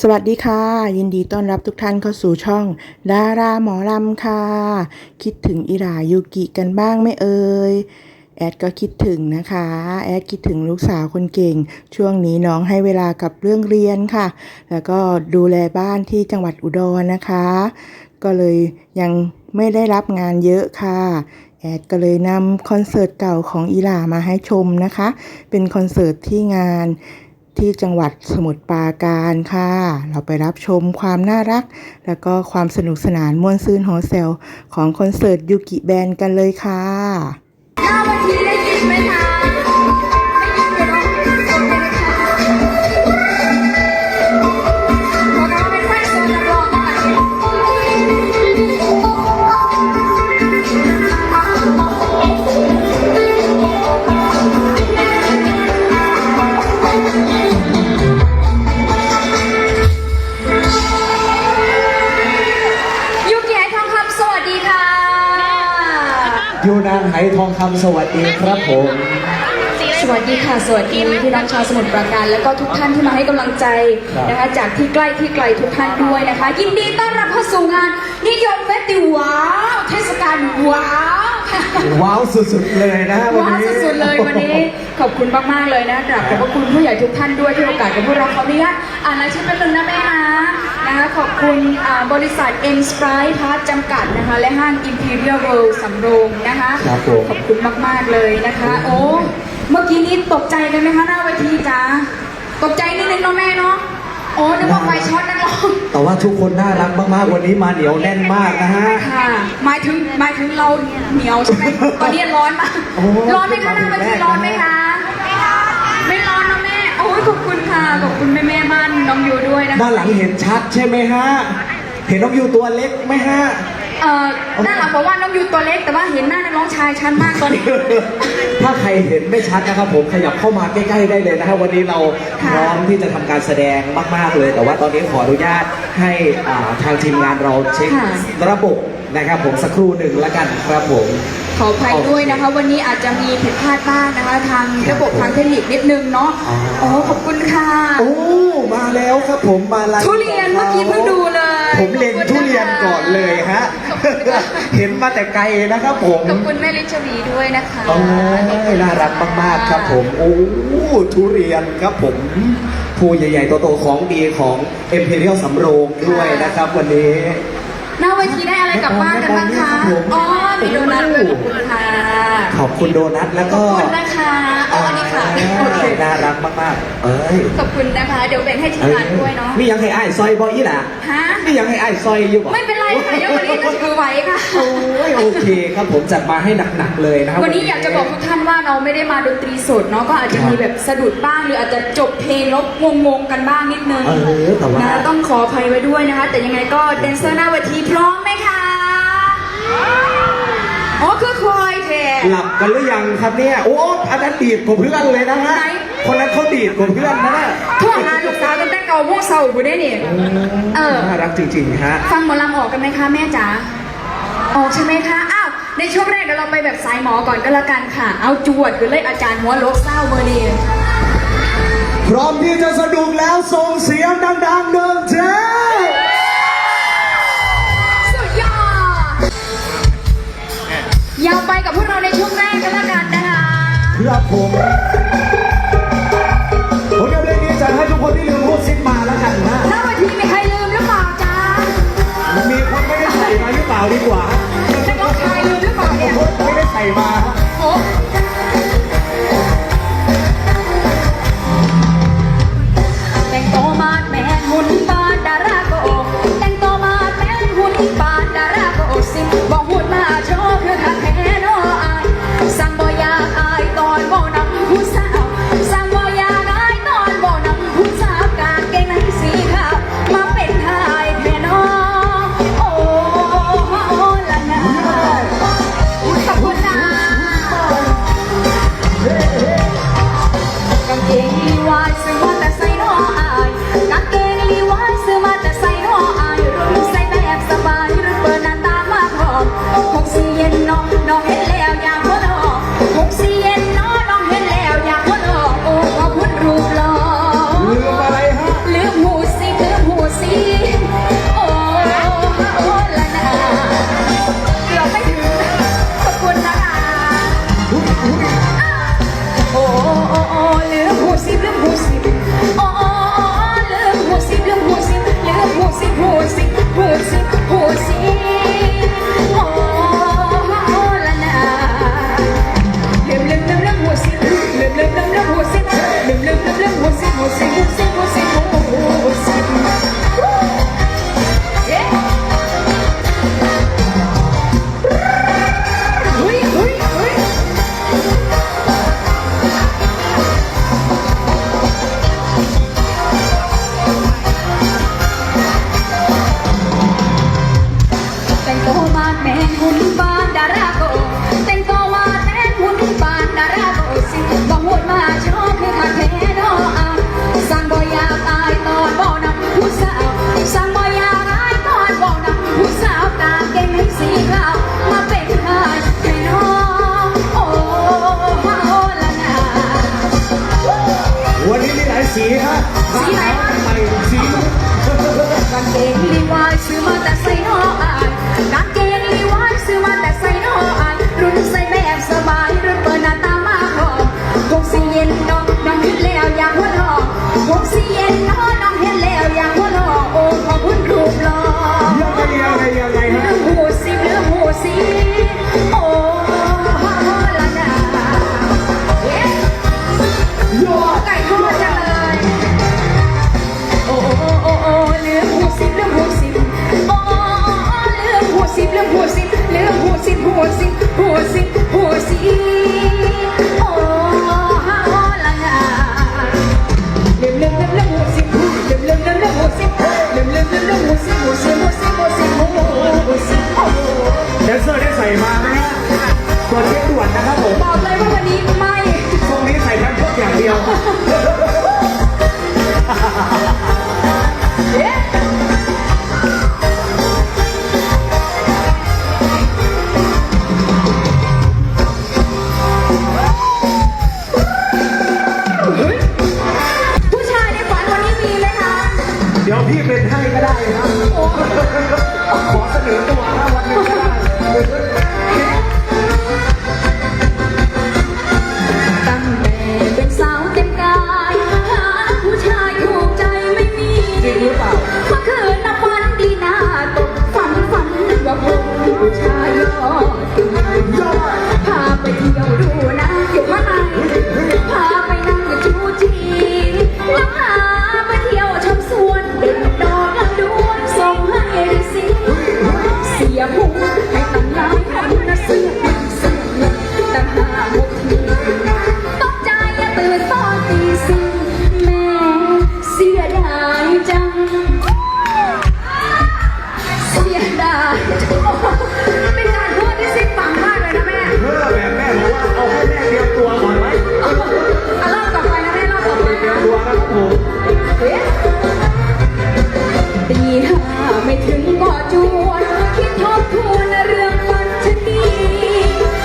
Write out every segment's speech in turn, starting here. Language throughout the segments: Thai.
สวัสดีค่ะ ยินดีต้อนรับทุกท่านเข้าสู่ช่อง ดาราหมอลำค่ะ คิดถึงอิรายูกิกันบ้างไหมเอ่ยแอดก็คิดถึงนะคะ แอดคิดถึงลูกสาวคนเก่ง ช่วงนี้น้องให้เวลากับเรื่องเรียนค่ะ แล้วก็ดูแลบ้านที่จังหวัดอุดรนะคะ ก็เลยยังไม่ได้รับงานเยอะค่ะ แอดก็เลยนำคอนเสิร์ตเก่าของอีหลามาให้ชมนะคะ เป็นคอนเสิร์ตที่งาน ที่จังหวัดสมุทรปราการค่ะ เราไปรับชมความน่ารัก แล้วก็ความสนุกสนานม่วนซื่นโฮเซล ของคอนเสิร์ตยูกิแบนกันเลยค่ะ หน้าวันนี้ได้ยินไหมคะ ยูนางไหทองคำสวัสดีครับผม สวัสดีค่ะสวัสดีพี่น้องชาวสมุทรปราการ แล้วก็ทุกท่านที่มาให้กำลังใจครับนะคะ จากที่ใกล้ที่ไกลทุกท่านด้วยนะคะ ยินดีต้อนรับเข้าสู่งาน นิยมเฟสติวัลเทศกาลว้าวค่ะว้าวสุดๆเลยนะฮะวันว้าวนี้สุดๆเลยวันนี้ขอบคุณมากๆเลยนะกราบขอบพระคุณผู้ใหญ่ทุกท่านด้วยที่โอกาสกับพวกเราขออนุญาตอ่านรายชื่อเป็นหนึ่งนะแม่นะนะคะขอบคุณอ่าบริษัท M Sprite พาร์ทจำกัดนะคะ และห้าง Imperial World สำโรงนะคะครับผมขอบคุณมากๆเลยนะคะ โอ้ เมื่อกี้นี้ตกใจกันไหมคะหน้าเวทีจ้าตกใจนิดนึงเนาะแม่เนาะโอ้นึกว่าไฟช็อตนักร้องแต่ว่าทุกคนน่ารักมากๆ วันนี้มาเหนียวแน่นมากนะฮะ ค่ะหมายถึงหมายถึงเราเหนียวใช่ไหมตอนนี้ร้อนมากโอ้ร้อนไหมคะหน้าเวทีร้อนไหมคะไม่ร้อนนะแม่โอ้ยขอบคุณค่ะขอบคุณแม่แม่ๆบ้านน้องยูด้วยนะคะด้านหลังเห็นชัดใช่ไหมฮะ เห็นน้องยูตัวเล็กไหมฮะ เอ่อด้านหลังบอกว่าน้องยูตัวเล็กแต่ว่าเห็นหน้านักร้องชายชัดมากตอนนี้ ถ้าใครเห็นไม่ชัดนะครับผมขยับเข้ามาใกล้ๆได้เลยนะฮะวันนี้เราค่ะพร้อมที่จะทำการแสดงมาก ๆเลย แต่ว่าตอนนี้ขออนุญาตให้อ่าทางทีมงานเราเช็คระบบนะครับผมสักครู่หนึ่งแล้วกันครับผม ขออภัยด้วยนะคะ วันนี้อาจจะมีผิดพลาดบ้างนะคะ ทางระบบทางเทคนิคนิดนึงเนาะอ๋อโอ้ขอบคุณค่ะโอ้มาแล้วครับผมมาไลฟ์ทุเรียนเมื่อกี้เพิ่งดูเลย ผมเล็งทุเรียนก่อนเลยฮะเห็นมาแต่ไกลนะครับผมขอบคุณแม่ลิชวีด้วยนะคะโอ้ยน่ารักมากๆครับผมโอ้ทุเรียนครับผมผู้ใหญ่ๆโตๆของดีของ Imperial สำโรงด้วยนะครับวันนี้ หน้าเวทีได้อะไรกลับบ้านกันบ้างคะครับผมอ๋อ มีโดนัทด้วยขอบคุณค่ะ ขอบคุณโดนัทแล้วขก็อบคุณนะคะ อ๋ออันนี้ค่ะโอเคน่ารักมากๆ เอ้ยขอบคุณนะคะ เดี๋ยวแบ่งให้ทีมงานด้วยเนาะ มียังให้อ้ายซอยบอยล่ะฮะ มียังให้อ้ายซอยอยู่บ่ไม่เป็นไรค่ะเดี๋ยววันนี้จะถือไหวค่ะ โอ้ยโอเคครับผมจัดมาให้หนักๆเลยนะครับ วันนี้อยากจะบอกทุกท่านว่าเราไม่ได้มาดนตรีสดเนาะ ก็อาจจะมีแบบสะดุดบ้าง หรืออาจจะจบเพลงแล้วงงๆกันบ้างนิดนึงเออแต่ว่า นะต้องขออภัยไว้ด้วยนะคะ แต่ยังไงก็แดนเซอร์หน้าเวทีพร้อมไหมคะ อ๋อคือคอยแทนหลับ กันหรือยังครับเนี่ยโอ้อันนั้นดีดกว่าเพื่อนเลยนะฮะไหน คนนั้นเขาดีดกว่าเพื่อนนะน่ะทั่วหาลูกสาวตั้งแต่เก่าโม่วงเศร้าบุได้นี่เออ น่ารักจริงๆฮะ ฟังหมอลำออกกันไหมคะแม่จ๋า ออกใช่ไหมคะ อ้าว ในช่วงแรกเดี๋ยวเราไปแบบสายหมอก่อนก็แล้วกันค่ะ เอาจวดกันเลยอาจารย์หัวโลกเศร้าเบอร์นี้ พร้อมที่จะสนุกแล้วส่งเสียงดังๆเดิมเจ้สุ ยาวไปกับพวกเราในช่วงแรกก็แล้วกันนะคะครับผมผมจะเพลงนี้จะให้ทุกคนที่ลืมพูดซิปมาแล้วกันนะหน้าวันทีมีใครลืมหรือเปล่าจ๊ะมีคนไม่ได้ใส่มาหรือเปล่าดีกว่านักร้องชายลืมหรือเปล่าเนี่ยคนไม่ได้ใส่มาโอ้แต่งตัวมาดแมนหุ่นปานดารา สีขาวันนี้มีหสีฮะสีอะไรวะ ใหม่สีกางเกงลีวายซื้มาแต่ใส่นออายกเกงลีวายซื้มาแต่ใส่นอารุ่นใส่แบบสบายรุ่นเปิดหน้าตามาพร้กสีเย็นนองน้องคิดแล้วอยากหัวองกสีเ my name. ถ้าไม่ถึงก็จวนคิดทบทวนเรื่องฝันฉันดี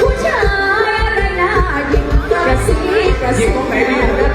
ผู้ชายอะไรน่ายิงกระซิบกระซิบ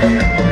ห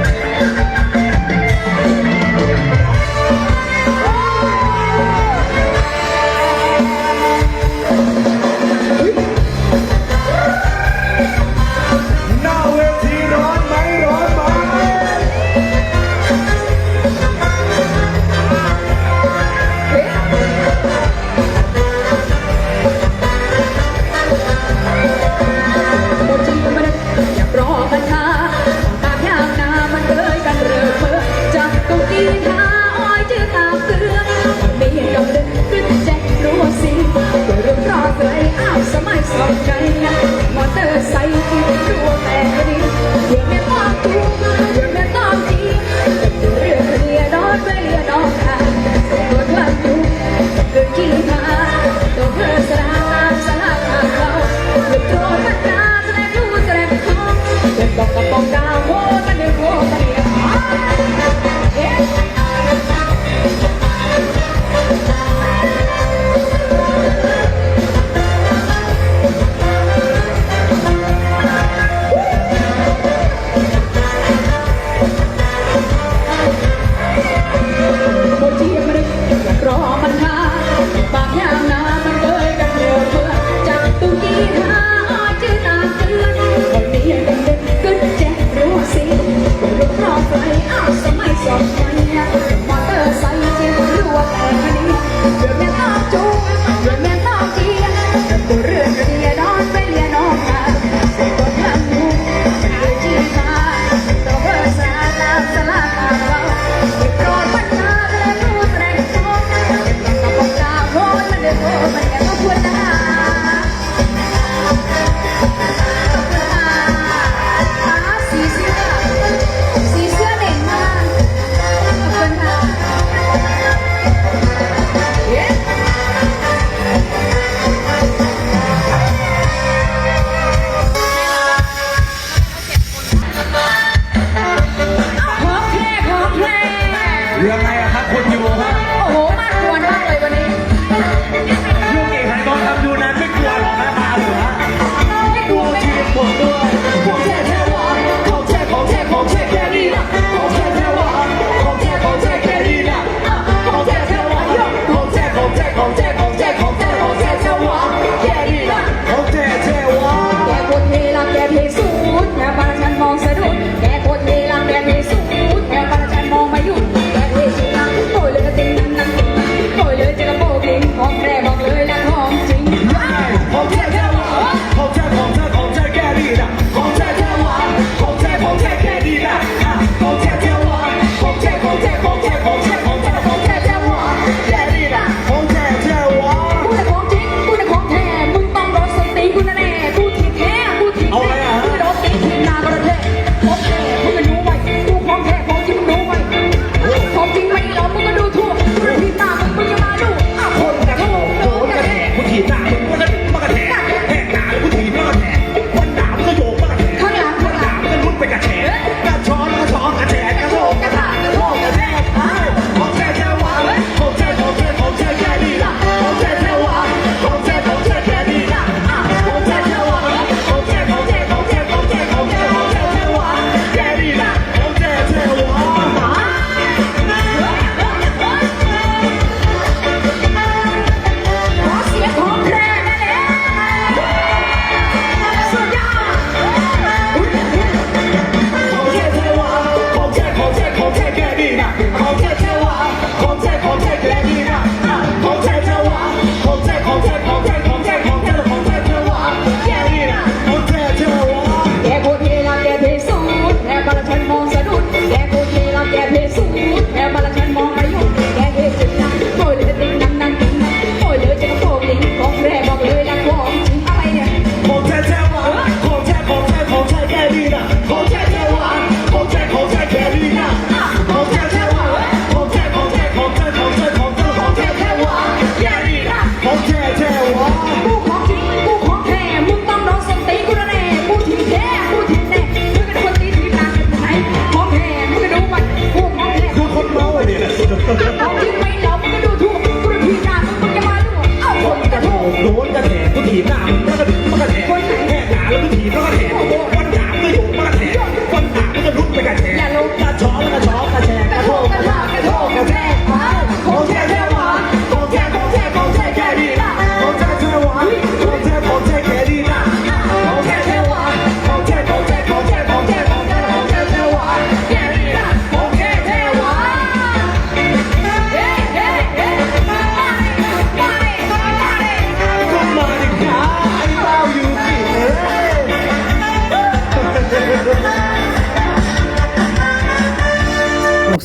I'm not hermoso.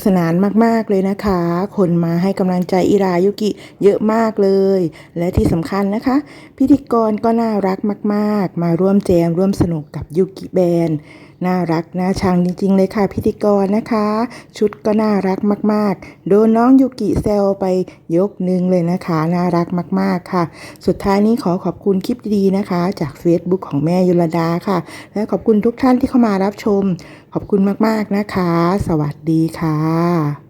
นุกสนานมากๆเลยนะคะ คนมาให้กำลังใจอิรายุกิเยอะมากเลย และที่สำคัญนะคะ พิธีกรก็น่ารักมาก ๆ มาร่วมแจมร่วมสนุกกับยุกิแบนด์ น่ารักน่าชังจริง ๆ เลยค่ะพิธีกรนะคะ ชุดก็น่ารักมากๆ โดนน้องยุกิเซลไปยกหนึงเลยนะคะ น่ารักมากๆค่ะ สุดท้ายนี้ขอขอบคุณคลิปดีๆนะคะ จาก Facebook ของแม่ยุรดาค่ะ และขอบคุณทุกท่านที่เข้ามารับชม ขอบคุณมากๆนะคะ สวัสดีค่ะ